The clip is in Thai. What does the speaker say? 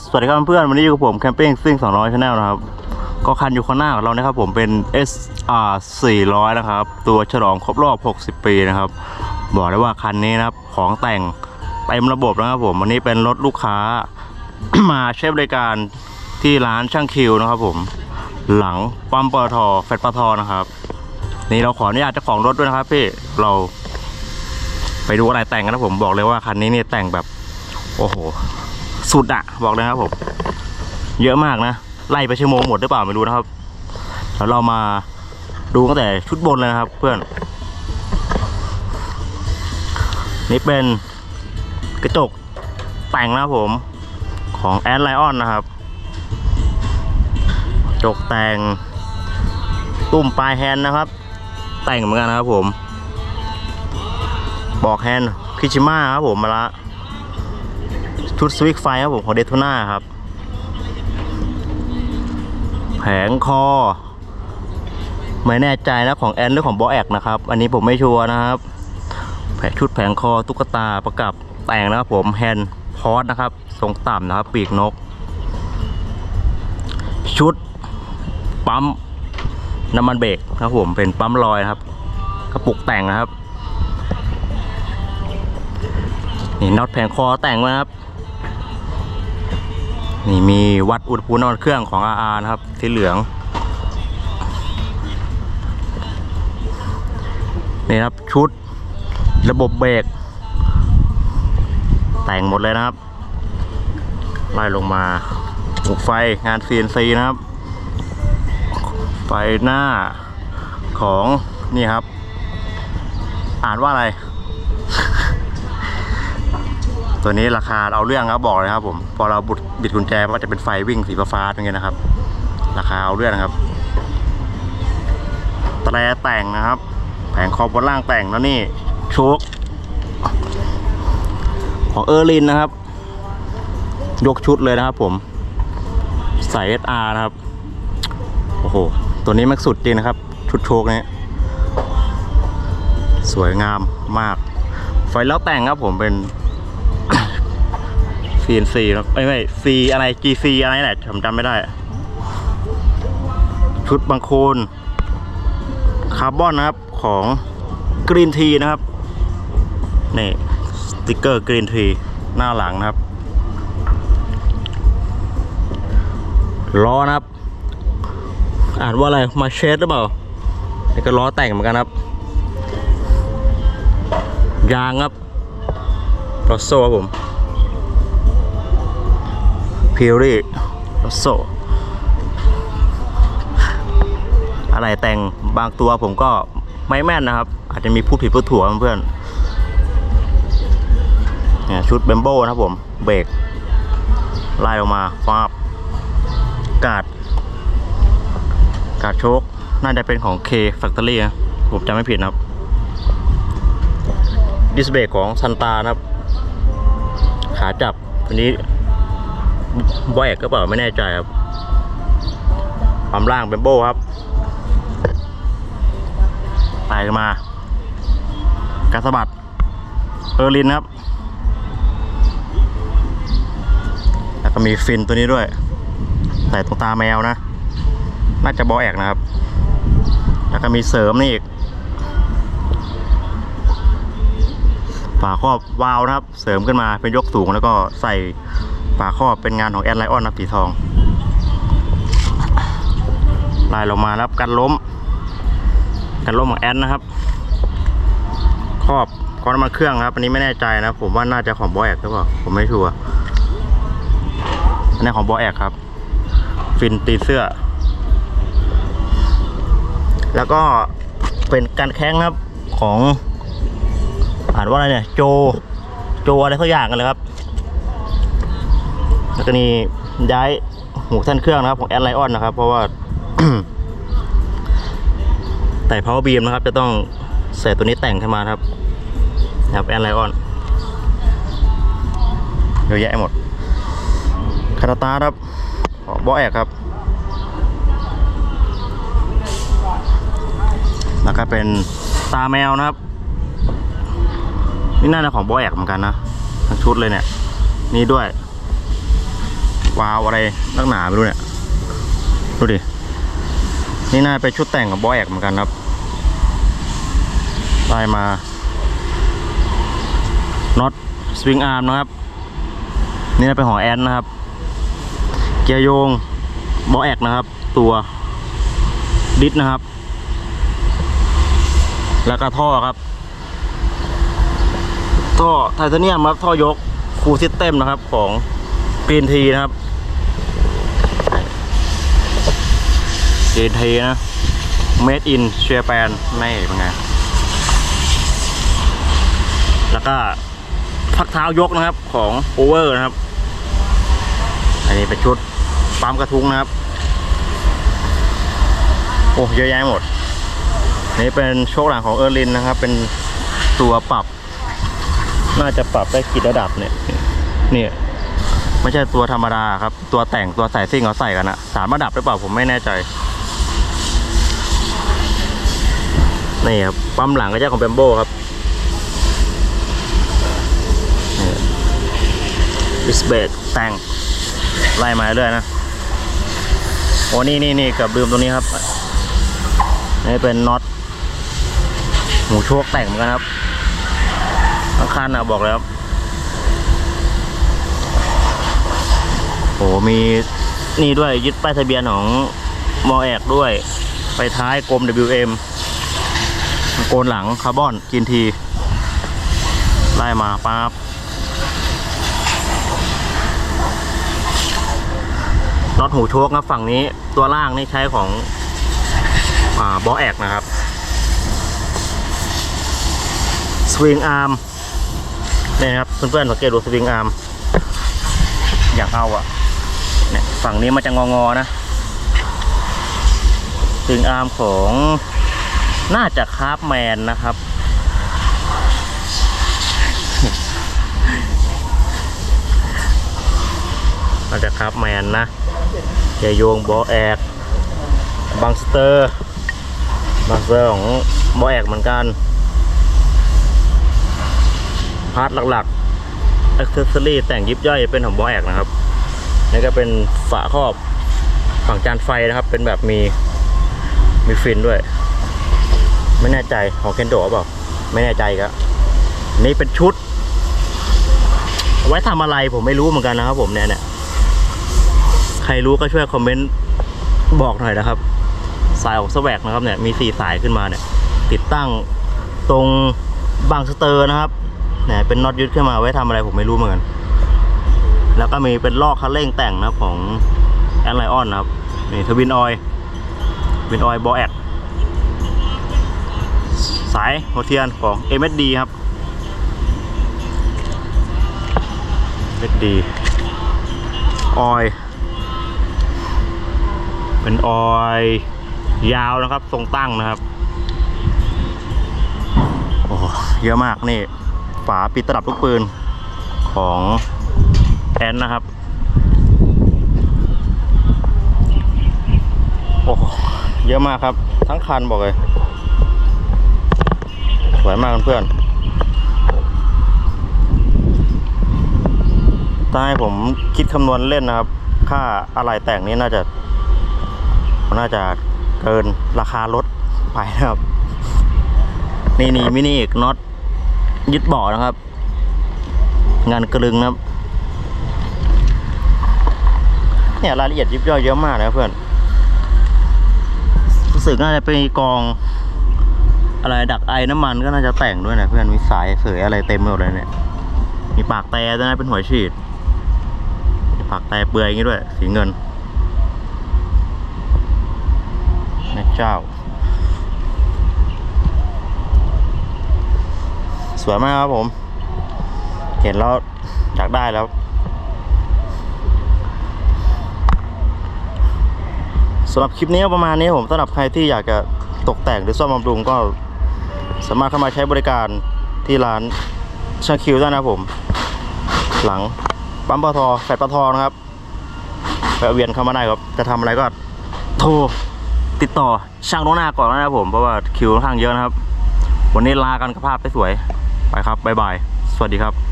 สวัสดีครับเพื่อนวันนี้อยู่กับผมแคมปิ้งซิ่ง200 Channel นะครับ ก็คันอยู่ข้างหน้าของเรานะครับผมเป็น SR 400 นะครับ ตัวฉลองครบรอบ 60 ปีนะครับ บอกได้ว่าคันนี้นะครับ ของแต่งเต็มระบบนะครับผมวันนี้เป็นรถลูกค้า มาใช้บริการที่ร้านช่างคิวนะครับผมหลังปั๊มปตทแฟดปตทนะครับ นี่เราขออนุญาตเจ้าของรถด้วยนะครับพี่เราไปดูอะไรแต่งกันนะผมบอกเลยว่าคันนี้เนี่ยแต่งแบบ โอ้โห สุดอะบอกเลยนะครับผม เยอะมากนะ ไล่ไปชั่วโมงหมดหรือเปล่าไม่รู้นะครับแล้วเรามาดูตั้งแต่ชุดบนเลยนะครับ เพื่อน นี่เป็นกระจกแต่งนะครับผมของแอดไลออนนะครับกระจกแต่งตุ่มปลายแฮนนะครับ แต่งเหมือนกันนะครับผม บอกแฮนคิชิมาครับผมมาละ ชุดสวิกไฟครับผมของเดทูน่าครับ แผงคอ ไม่แน่ใจนะของแอนหรือของบอแอกนะครับ อันนี้ผมไม่ชัวร์นะครับ แผงชุดแผงคอตุ๊กตาประกับแต่งนะครับผมแฮนด์พอสนะครับ ทรงต่ำนะครับ ปีกนก ชุดปั๊มน้ำมันเบรกนะครับผมเป็นปั๊มลอยนะครับกระปุกแต่งนะครับนี่น็อตแผงคอแต่งไว้นะครับ นี่มีวัดอุณหภูมิน้ำมันเครื่องของ RR นะครับสีเหลือง นี่ครับชุดระบบเบรกแต่งหมดเลยนะครับ ไล่ลงมาปุกไฟงาน CNC นะครับ ไฟหน้าของนี่ครับ อ่านว่าอะไร ตัวนี้ราคาเอาเรื่องครับบอกเลยครับ ผม พอเราบุดบิดกุญแจก็จะเป็นไฟวิ่งสีฟ้าๆอย่างเงี้ยนะครับ ราคาเอาเรื่องครับแตรแต่งนะครับ แผงคอบบนล่างแต่งแล้วนี่โชคของเออร์ลินนะครับ ยกชุดเลยนะครับ ผมใส่ SR นะครับ โอ้โห ตัวนี้ม็กสุดจริงนะครับ ชุดโชคเนี้ยสวยงามมาก ไฟแล้วแต่งครับผมเป็น CNC นะไม่ไม่ C อะไร GC อะไรแหละผมจำไม่ได้ ชุดบางโคนคาร์บอนนะครับของกรีนทีนะครับ นี่สติกเกอร์กรีนทีหน้าหลังนะครับล้อนะครับ อ่านว่าอะไรมาเชสหรือเปล่านี่ก็ล้อแต่งเหมือนกันครับ ยางครับรอโซ่ครับผม พิวรี่รถโซอะไรแต่งบางตัวผมก็ไม่แม่นนะครับ อาจจะมีพูดผิดพูดถูกเพื่อนเนี่ยชุดเบมโบนะครับผมเบรกไล่ออกมาฟาบกาดกาดโชคน่าจะเป็นของ K Factory นะผมจำไม่ผิดนะครับ ดิสเบรกของซันตานะครับ ขาจับอันนี้ บอยแอกก็เปล่าไม่แน่ใจครับความล่างเป็นโบครับไต่มากระสบัดเออร์ลินครับ แล้วก็มีฟินตัวนี้ด้วย ใส่ตรงตาแมวนะ น่าจะบอแอกนะครับ แล้วก็มีเสริมนี่อีก ฝาครอบวาล์วนะครับ เสริมขึ้นมาเป็นยกสูงแล้วก็ใส่ ฝาครอบเป็นงานของแอดไลออนนะสีทอง ลายลงมาแล้วกันล้ม กันล้มของแอดนะครับ ครอบก้อนมันเครื่องครับอันนี้ไม่แน่ใจนะ ผมว่าน่าจะของบอแอกหรือเปล่าผมไม่ชัวร์อันนี้ของบอแอกครับ ฟินตีเสื้อ แล้วก็เป็นการแข้งครับของอ่านว่าอะไรเนี่ย โจ โจอะไรสักอย่างกันเลยครับ แล้วก็นี่ย้ายหูท่านเครื่องนะครับของแอดไลออนนะครับ เพราะว่าแต่ power beam นะครับ จะต้องใส่ตัวนี้แต่งขึ้นมาครับนะครับแอดไลออนเยอะแยะหมดคาราตาครับของบอแอกครับแล้วก็เป็นตาแมวนะครับ นี่น่าจะของบอแอกเหมือนกันนะทั้งชุดเลยเนี่ย นี่ด้วย วาวอะไรนักหนาไม่รู้เนี่ย ดูดิ นี่น่าเป็นชุดแต่งกับบอยแอกเหมือนกันครับ ได้มาน็อตสวิงอาร์มนะครับ นี่น่าเป็นของแอนนะครับ เกียร์โยงบอแอกนะครับ ตัวดิสนะครับ แล้วก็ท่อครับ ท่อไทเทเนียมครับ ท่อยกคูซิสเต็มนะครับของกรีนทีนะครับ กรีนะ made in Japan ไม่เป็นไง แล้วก็พักเท้ายกนะครับของ over นะครับ อันนี้เป็นชุดปั๊มกระทุ้งนะครับ โอ้เยอะแยะหมด นี่เป็นโชคหลังของเออร์ลินนะครับ เป็นตัวปรับ น่าจะปรับได้กี่ระดับเนี่ยเนี่ยไม่ใช่ตัวธรรมดาครับ ตัวแต่งตัวใส่ซิ่งเขาใส่กันอะสามระดับหรือเปล่าผมไม่แน่ใจ นี่ครับปั๊มหลังก็จะของเบมโบครับดิสเบดแต่งไล่มาเรื่อยนะโอ้นี่นี่นี่กือบลืมตรงนี้ครับนี่เป็นน็อตหมูโชคแต่งเหมือนกันครับทั้งคันอะบอกแล้วโอ้มีนี่ด้วยยึดป้ายทะเบียนของมอแอกด้วย ไปท้ายกรม WM โกนหลังคาร์บอนกินทีไล่มาปั๊บน็อตหูโชคครับฝั่งนี้ตัวล่างนี่ใช้ของอบอแอกนะครับสวิงอาร์มนี่นะครับเพื่อนๆสังเกตดูสวิงอาร์มอยากเอาอะเนี่ยฝั่งนี้มันจะงองอๆนะสวิงอาร์มของ น่าจะคาร์ฟแมนนะครับ น่าจะคาร์ฟแมนนะเจโยงบอแอกบังสเตอร์บังสเตอร์ของบอแอกเหมือนกันพาร์ทหลักๆอ็อกเซสซอรี่แต่งยิบย่อยเป็นของบอแอกนะครับนี่ก็เป็นฝาครอบฝั่งจานไฟนะครับ เป็นแบบมีมีฟินด้วย ไม่แน่ใจของเคนโดะเปล่าไม่แน่ใจครับนี่เป็นชุด ไว้ทำอะไรผมไม่รู้เหมือนกันนะครับผมเนี่ยเนี่ยใครรู้ก็ช่วยคอมเมนต์บอกหน่อยนะครับ สายของสแวกนะครับเนี่ยมีสี่สายขึ้นมาเนี่ย ติดตั้งตรงบางสเตอร์นะครับเนี่ยเป็นน็อตยึดขึ้นมาไว้ทำอะไรผมไม่รู้เหมือนกันแล้วก็มีเป็นลอกคันเร่งแต่งนะของแอนไลออนนะครับนี่ทวินออยทวินออยบอแอด สายหัวเทียนของ MSD ครับ MSD ออยเป็นออยยาวนะครับทรงตั้งนะครับ โอ้เยอะมากนี่ ฝาปิดตลับลูกปืนของแอนนะครับ โอ้เยอะมากครับ ทั้งคันบอกเลย สวยมากเพื่อนถ้าให้ผมคิดคำนวณเล่นนะครับ ค่าอะไรแต่งนี้น่าจะ น่าจะเกินราคารถไปนะครับ นี่นี่มินิอีกน็อตยึดบาะนะครับ งานกระลึงนะครับ เนี่ยรายละเอียดยิบย่อยเยอะมากนะเพื่อน รู้สึกน่าจะเป็นกอง อะไรดักไอน้ำมันก็น่าจะแต่งด้วยนะเพื่อนมีสายเสยอะไรเต็มไปหมดเลยเนี่ย มีปากแต่ด้วยนะเป็นหัวฉีดปากแต่เปลือยอย่างนี้ด้วย สีเงินแม่เจ้า สวยมากครับผม เห็นแล้วอยากได้แล้วสำหรับคลิปนี้ประมาณนี้ผมสำหรับใครที่อยากจะตกแต่งหรือซ่อมบำรุงก็ สามารถเข้ามาใช้บริการที่ร้านชาคิวได้นะครับผม หลังปั๊มปตทแฟดปตทนะครับแวะเวียนเข้ามาได้ครับ จะทำอะไรก็โทรติดต่อช่างโนหน้าก่อนนะครับผมเพราะว่าคิวค่อนข้างเยอะนะครับ วันนี้ลากันกับภาพไปสวย ไปครับบ๊ายบาย สวัสดีครับ